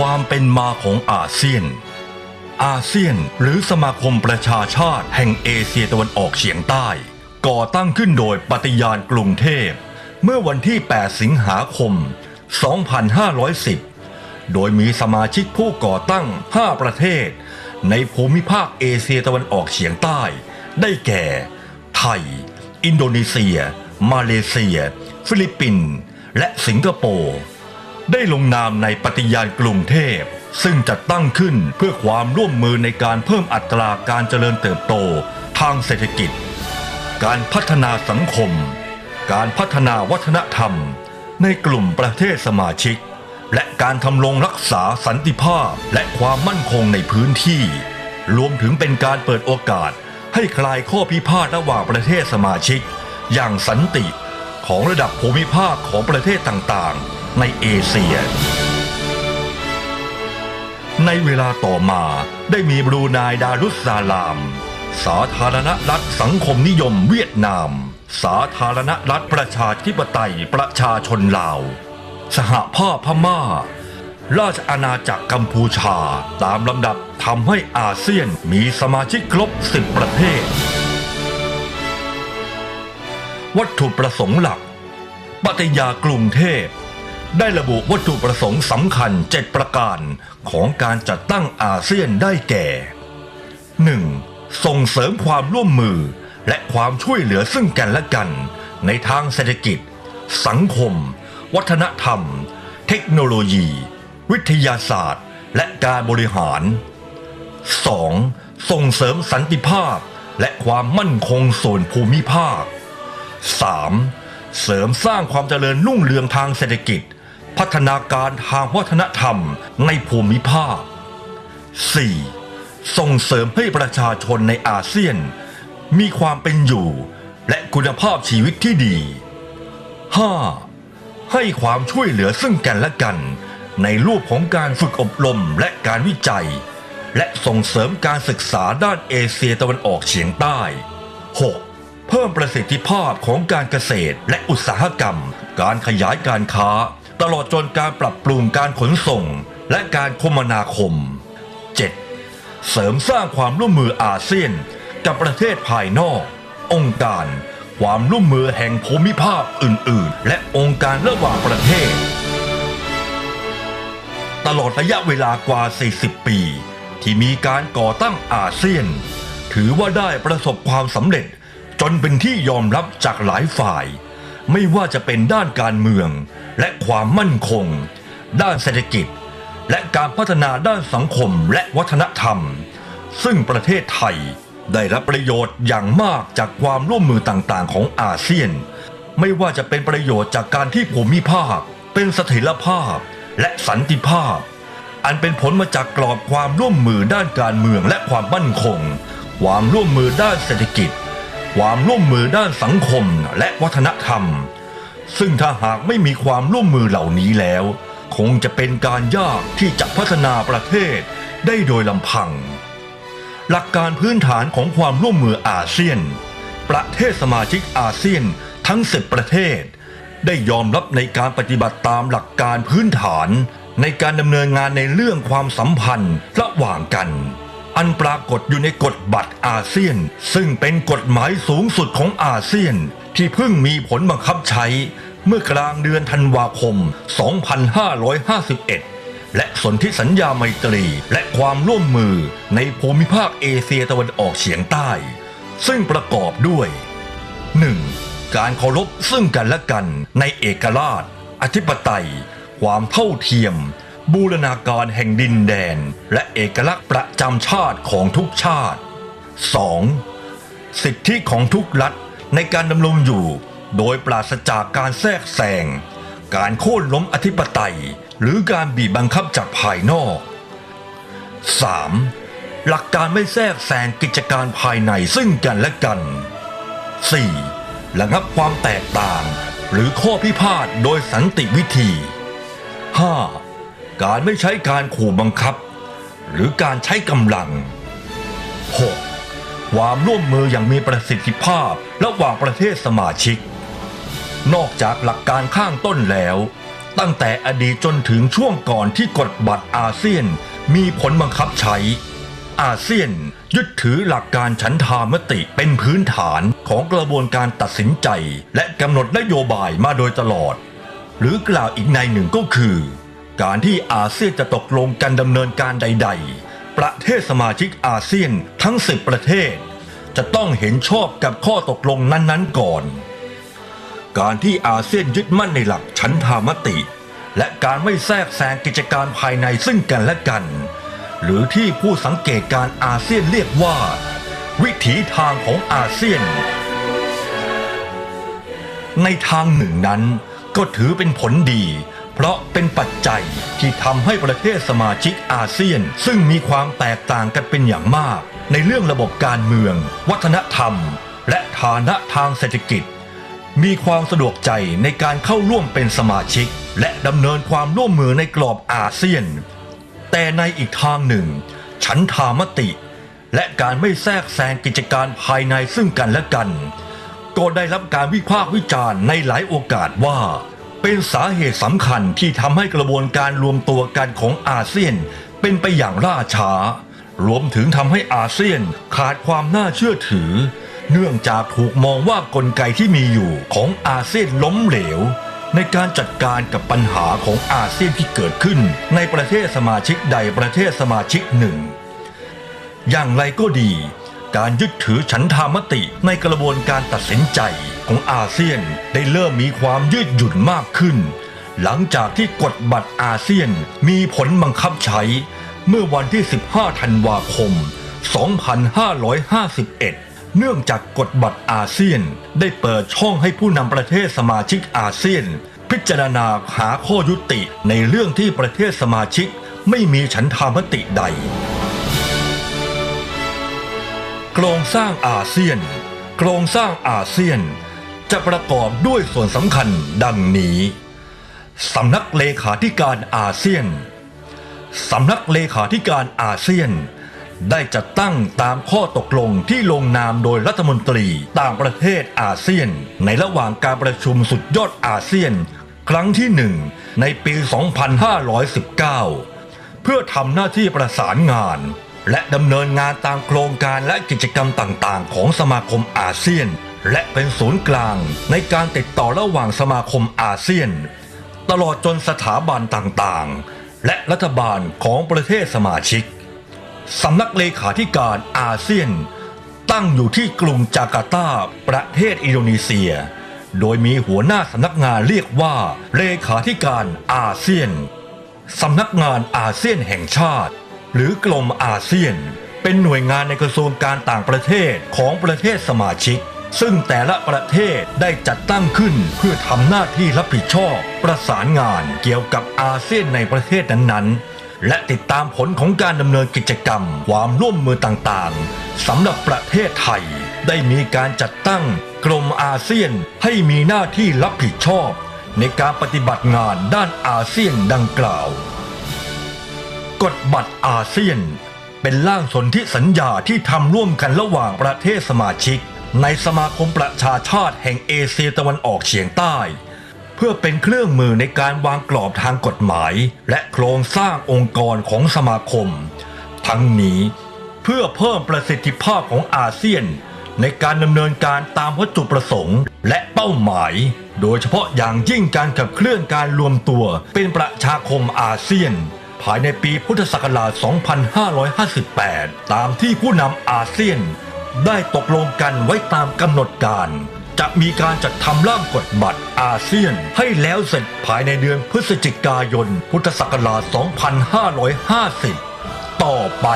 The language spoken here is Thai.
ความเป็นมาของอาเซียน อาเซียนหรือสมาคมประชาชาติแห่งเอเชียตะวันออกเฉียงใต้ ก่อตั้งขึ้นโดยปฏิญาณกรุงเทพ เมื่อวันที่ 8 สิงหาคม 2510 โดยมีสมาชิกผู้ก่อตั้ง 5 ประเทศ ในภูมิภาคเอเชียตะวันออกเฉียงใต้ ได้แก่ ไทย อินโดนีเซีย มาเลเซีย ฟิลิปปินส์และสิงคโปร์ ได้ลงนามในปฏิญาณกรุงเทพ ซึ่งจัดตั้งขึ้นเพื่อความร่วมมือในการเพิ่มอัตราการเจริญเติบโตทางเศรษฐกิจ การพัฒนาสังคม การพัฒนาวัฒนธรรม ในกลุ่มประเทศสมาชิก และการทำรงรักษาสันติภาพและความมั่นคงในพื้นที่ รวมถึงเป็นการเปิดโอกาสให้คลายข้อพิพาทระหว่างประเทศสมาชิก อย่างสันติของระดับภูมิภาคของประเทศต่างๆ ในเอเชีย ในเวลาต่อมาได้มีบรูไนดารุสซาลาม สาธารณรัฐสังคมนิยมเวียดนาม สาธารณรัฐประชาธิปไตยประชาชนลาว สหภาพพม่า ราชอาณาจักรกัมพูชาตามลำดับทำให้อาเซียนมีสมาชิกครบ10ประเทศ วัตถุประสงค์หลัก ปฏิญากรุงเทพ ได้ระบุวัตถุประสงค์สำคัญ 7 ประการของการจัดตั้งอาเซียนได้แก่ 1. ส่งเสริมความร่วมมือ และความช่วยเหลือซึ่งกันและกัน ในทางเศรษฐกิจ สังคม วัฒนธรรม เทคโนโลยี วิทยาศาสตร์ และการบริหาร 2. ส่งเสริมสันติภาพ และความมั่นคงส่วนภูมิภาค 3. เสริมสร้างความเจริญรุ่งเรืองทางเศรษฐกิจ พัฒนาการทางวัฒนธรรมในภูมิภาค 4. ส่งเสริมให้ประชาชนในอาเซียน มีความเป็นอยู่และคุณภาพชีวิตที่ดี 5. ให้ความช่วยเหลือซึ่งกันและกัน ในรูปของการฝึกอบรมและการวิจัย และส่งเสริมการศึกษาด้านเอเชียตะวันออกเฉียงใต้ 6. เพิ่มประสิทธิภาพของการเกษตรและอุตสาหกรรม การขยายการค้า ตลอดจนการปรับปรุงการขนส่งและการคมนาคม 7. เสริมสร้างความร่วมมืออาเซียน กับประเทศภายนอก องค์การ ความร่วมมือแห่งภูมิภาคอื่น ๆ และองค์การระหว่างประเทศ ตลอดระยะเวลากว่า 40 ปี ที่มีการก่อตั้งอาเซียน ถือว่าได้ประสบความสำเร็จจนเป็นที่ยอมรับจากหลายฝ่าย ไม่ว่าจะเป็นด้านการเมือง และความมั่นคง ด้านเศรษฐกิจ และการพัฒนาด้านสังคมและวัฒนธรรม ซึ่งประเทศไทยได้รับประโยชน์อย่างมากจากความร่วมมือต่างๆ ของอาเซียน ไม่ว่าจะเป็นประโยชน์จากการที่ภูมิภาค เป็นเสถียรภาพ และสันติภาพ อันเป็นผลมาจากกรอบความร่วมมือด้านการเมืองและความมั่นคง ความร่วมมือด้านเศรษฐกิจ ความร่วมมือด้านสังคมและวัฒนธรรม ซึ่งถ้าหากไม่มีความร่วมมือเหล่านี้แล้ว คงจะเป็นการยากที่จะพัฒนาประเทศได้โดยลำพัง หลักการพื้นฐานของความร่วมมืออาเซียน ประเทศสมาชิกอาเซียนทั้ง10ประเทศ ได้ยอมรับในการปฏิบัติตามหลักการพื้นฐานในการดำเนินงานในเรื่องความสัมพันธ์ระหว่างกัน อันปรากฏอยู่ในกฎบัตรอาเซียน ซึ่งเป็นกฎหมายสูงสุดของอาเซียน ที่เพิ่งมีผลบังคับใช้ เมื่อกลางเดือนธันวาคม 2551และสนธิสัญญาไมตรีและความร่วมมือในภูมิภาคเอเชียตะวันออกเฉียงใต้ ซึ่งประกอบด้วย 1. การเคารพซึ่งกันและกันในเอกราช อธิปไตย ความเท่าเทียม บูรณาการแห่งดินแดน และเอกลักษณ์ประจำชาติของทุกชาติ 2. สิทธิของทุกรัฐในการดำรงอยู่ โดยปราศจากการแทรกแซง การโค่นล้มอธิปไตย หรือการบีบบังคับจากภายนอก 3. หลักการไม่แทรกแซงกิจการภายในซึ่งกันและกัน 4. ระงับความแตกต่าง หรือข้อพิพาทโดยสันติวิธี 5. การไม่ใช้การขู่บังคับ หรือการใช้กำลัง 6. ความร่วมมืออย่างมีประสิทธิภาพระหว่างประเทศสมาชิก นอกจากหลักการข้างต้นแล้ว ตั้งแต่อดีตจนถึงช่วงก่อนที่กฎบัตรอาเซียนมีผลบังคับใช้ อาเซียนยึดถือหลักการฉันทามติเป็นพื้นฐานของกระบวนการตัดสินใจ และกำหนดนโยบายมาโดยตลอด หรือกล่าวอีกในหนึ่งก็คือ การที่อาเซียนจะตกลงกันดำเนินการใด ๆ ประเทศสมาชิกอาเซียนทั้ง 10 ประเทศ จะต้องเห็นชอบกับข้อตกลงนั้นๆก่อน การที่อาเซียนยึดมั่นในหลักฉันทามติ และการไม่แทรกแซงกิจการภายในซึ่งกันและกัน หรือที่ผู้สังเกตการ์อาเซียนเรียกว่า วิถีทางของอาเซียน ในทางหนึ่งนั้นก็ถือเป็นผลดี เพราะเป็นปัจจัยที่ทำให้ประเทศสมาชิกอาเซียน ซึ่งมีความแตกต่างกันเป็นอย่างมาก ในเรื่องระบบการเมือง วัฒนธรรม และฐานะทางเศรษฐกิจ มีความสะดวกใจในการเข้าร่วมเป็นสมาชิก และดำเนินความร่วมมือในกรอบอาเซียน แต่ในอีกทางหนึ่ง ฉันทามติ และการไม่แทรกแซงกิจการภายในซึ่งกันและกัน ก็ได้รับการวิพากษ์วิจารณ์ในหลายโอกาสว่า เป็นสาเหตุสำคัญที่ทำให้กระบวนการรวมตัวกันของอาเซียน เป็นไปอย่างล่าช้า รวมถึงทำให้อาเซียนขาดความน่าเชื่อถือ เนื่องจากถูกมองว่ากลไกที่มีอยู่ของอาเซียนล้มเหลว ในการจัดการกับปัญหาของอาเซียนที่เกิดขึ้น ในประเทศสมาชิกใดประเทศสมาชิกหนึ่ง อย่างไรก็ดี การยึดถือฉันทามติในกระบวนการตัดสินใจของอาเซียนได้เริ่มมีความยืดหยุ่นมากขึ้น หลังจากที่กฎบัตรอาเซียนมีผลบังคับใช้ เมื่อวันที่ 15 ธันวาคม 2551 เนื่องจากกฎบัตรอาเซียนได้เปิดช่องให้ผู้นำประเทศสมาชิกอาเซียน พิจารณาหาข้อยุติในเรื่องที่ประเทศสมาชิกไม่มีฉันทามติใด โครงสร้างอาเซียน โครงสร้างอาเซียน จะประกอบด้วยส่วนสำคัญดังนี้สำนักเลขาธิการอาเซียนสำนักเลขาธิการอาเซียน ได้จัดตั้งตามข้อตกลงที่ลงนามโดยรัฐมนตรีต่างประเทศอาเซียน ในระหว่างการประชุมสุดยอดอาเซียน ครั้งที่หนึ่งในปี 2519 เพื่อทำหน้าที่ประสานงาน และดำเนินงานตามโครงการและกิจกรรมต่างๆ ของสมาคมอาเซียน และเป็นศูนย์กลาง ในการติดต่อระหว่างสมาคมอาเซียน ตลอดจนสถาบันต่างๆ และรัฐบาลของประเทศสมาชิกสำนักเลขาธิการอาเซียน ตั้งอยู่ที่กรุงจาการ์ตาประเทศอินโดนีเซีย โดยมีหัวหน้าสำนักงานเรียกว่าเลขาธิการอาเซียนสำนักงานอาเซียนแห่งชาติ หรือกลมอาเซียน เป็นหน่วยงานในกระทรวงการต่างประเทศของประเทศสมาชิก ซึ่งแต่ละประเทศได้จัดตั้งขึ้นเพื่อทำหน้าที่รับผิดชอบ ประสานงานเกี่ยวกับอาเซียนในประเทศนั้นๆ และติดตามผลของการดำเนินกิจกรรม ความร่วมมือต่างๆสำหรับประเทศไทย ได้มีการจัดตั้งกรมอาเซียนให้มีหน้าที่รับผิดชอบ ในการปฏิบัติงานด้านอาเซียนดังกล่าว กฎบัตรอาเซียน เป็นร่างสนธิสัญญาที่ทำร่วมกันระหว่างประเทศสมาชิก ในสมาคมประชาชาติแห่งเอเชียตะวันออกเฉียงใต้ เพื่อเป็นเครื่องมือในการวางกรอบทางกฎหมาย และโครงสร้างองค์กรของสมาคม ทั้งนี้เพื่อเพิ่มประสิทธิภาพของอาเซียน ในการดำเนินการตามวัตถุประสงค์และเป้าหมาย โดยเฉพาะอย่างยิ่งการขับเคลื่อนการรวมตัวเป็นประชาคมอาเซียน ภายในปีพุทธศักราช 2558 ตามที่ผู้นำอาเซียน ได้ตกลงกันไว้ตามกำหนดการ จะมีการจัดทำร่างกฎบัตรอาเซียนให้แล้วเสร็จภายในเดือนพฤศจิกายน พุทธศักราช 2550 ต่อไป